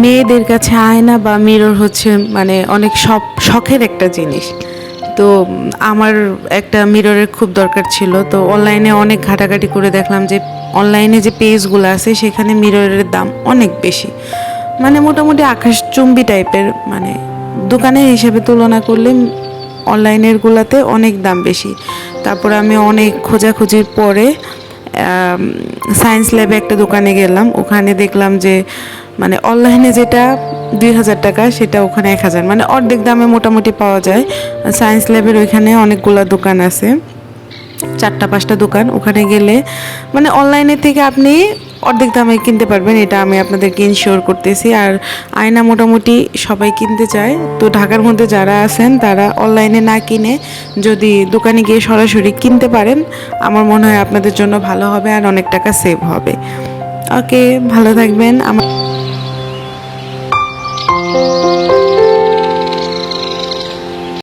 মেয়েদের কাছে আয়না বা মিরর হচ্ছে মানে অনেক সব শখের একটা জিনিস। তো আমার একটা মিররের খুব দরকার ছিল। তো অনলাইনে অনেক ঘাটাঘাটি করে দেখলাম যে অনলাইনে যে পেজগুলো আছে, সেখানে মিররের দাম অনেক বেশি। মানে মোটামুটি আকাশচুম্বী টাইপের মানে দোকানের হিসেবে তুলনা করলে অনলাইনেরগুলোতে অনেক দাম বেশি। তারপর আমি অনেক খোঁজাখুঁজির পরে সায়েন্স ল্যাবে একটা দোকানে গেলাম। ওখানে দেখলাম যে মানে অনলাইনে যেটা দুই হাজার টাকা, সেটা ওখানে এক হাজার। মানে অর্ধেক দামে মোটামুটি পাওয়া যায়। সায়েন্স ল্যাবের ওইখানে অনেকগুলা দোকান আছে। চারটা, পাঁচটা দোকান। ওখানে গেলে মানে অনলাইনে থেকে আপনি অর্ধেক দামে কিনতে পারবেন। এটা আমি আপনাদেরকে ইনশিওর করতেছি। আর আয়না মোটামুটি সবাই কিনতে চায়। তো ঢাকার মধ্যে যারা আছেন, তারা অনলাইনে না কিনে যদি দোকানে গিয়ে সরাসরি কিনতে পারেন, আমার মনে হয় আপনাদের জন্য ভালো হবে আর অনেক টাকা সেভ হবে। ওকে ভালো থাকবেন। আমার